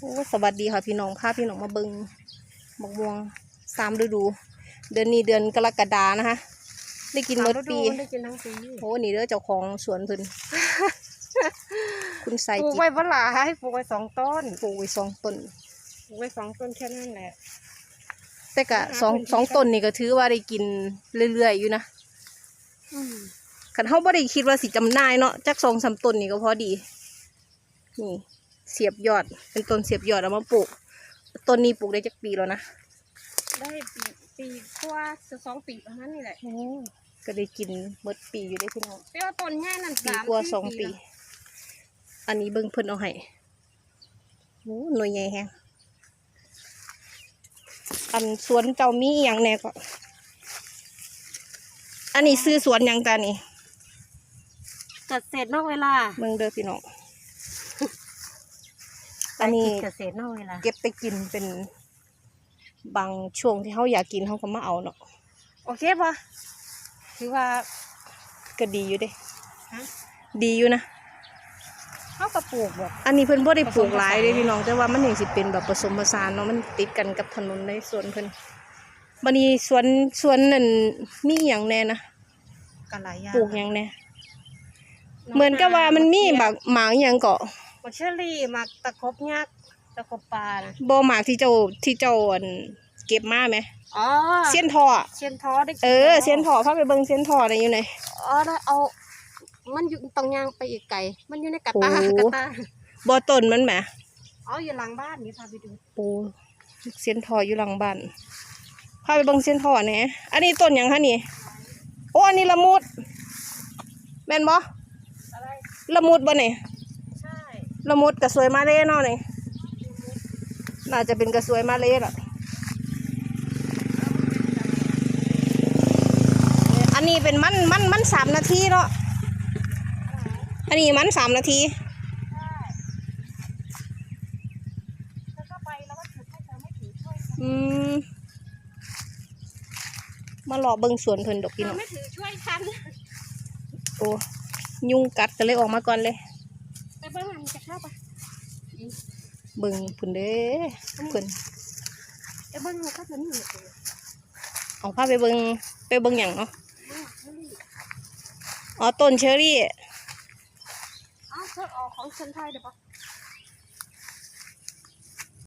โอ้สวัสดีค่ะพี่น้องพาพี่น้องมาเบิงมะม่วงสามฤดู เดือนนี้เดือนกรกฎานะคะ ได้กินหมดปีได้กินทั้งปีโอ้นี่เด้อเจ้าของสวนเพิ่นคุณใส่ปลูกจิตไว้เวลาให้ปลูกไว้สองต้นปลูกไว้สองต้นปลูกไว้สองต้นแค่นั้นแหละแต่กะหาสองพื้นที่สองต้นนี่ก็ถือว่าได้กินเรื่อยๆอยู่นะอืมคันเฮาบ่ได้คิดว่าสิจำหน่ายเนาะจักสองสามต้นนี่ก็พอดีนี่ เสียบยอด เป็นต้นเสียบยอดเอามาปลูก ต้นนี้ปลูกได้จักปีแล้วนะ ได้ปีปีกว่าจะสองปีประมาณนี้แหละโอ้ก็ได้กินหมดปีอยู่ได้พี่น้องแต่ว่าต้นใหญ่นั่นปีสามกว่าสี่สองปีแล้วอันนี้เบิ่งเพิ่นเอาให้โอ้หน่วยใหญ่แฮงอันสวนเจ้ามีอหย่างแหน่ก็อันนี้ซื้อสวนหยังตานี่เกษตรนอกเวลาเบิ่งเด้อพี่น้อง อันนี้เกษตรนอกเวลาเก็บไปกินเป็น บางช่วงที่เขาอยากกินเขาก็มาเอาเนาะโอเคปะคือว่าก็ดีอยู่เด้ฮะดีอยู่นะเขาก็ปลูกแบบอันนี้เพิ่นบ่ได้ปลูกผสมผสานหลายเด้พี่น้องแต่ว่ามันยังสิเป็นแบบผสมผสานเนาะมันติดกันกับถนนในสวนเพิ่นบัดนี้สวนสวนนั่นมีหยังแน่นะกันหลายอย่างปลูกหยังแน่เหมือนกับว่ามันมีหมากหมากหยังเกาะ บักเชอรี่หมักตะครบยักษ์ตะครบปลานะบ่หมากที่เจ้าที่เจ้าอันเก็บมาไหมอ๋อเส้นทออะเชียนท้อได้กินเออแล้วเส้นทอพาไปเบิ่งเส้นทอได้อยู่ไหน อ๋อแล้วเอา มันอยู่ตรงยางไปอีกไกลมันอยู่ในกระตาโอ้กระตาบ่ต้นมันแหมอ๋ออยู่หลังบ้านนี่พาไปดูปูเส้นทออยู่หลังบ้านพาไปเบิ่งเส้นทอแหน่อันนี้ต้นหยังคะนี่โอ้อันนี้ละมุดแม่นบ่อะไรละมุดบ่นี่ใช่ ละมุดกระสวยมาเลยเนาะนี่น่าจะเป็นกระสวยมาเลยล่ะอันนี้เป็นมันมันมันสามนาทีเนาะอันนี้มันสามนาทีใช่แล้วก็ไปแล้วก็ถือให้เธอไม่ถือช่วยอืมมาหลอเบิ่งสวนเพิ่นดอกเธพี่อน้องไม่ถือช่วยฉันโอ้ยุงกัดก็เลยออกมาก่อนเลย ไปเบิ้งมันจะเข้าไปเบิ่งเพิ่นเด้เพิ่นไปเบิ้งมันก็จะนี่เลยเอาพาไปเบิ่งไปเบิ่งหยังเนาะอ๋อต้นเชอรี่อ้าวเธอออกของฉันไทยเดี๋ยวปะ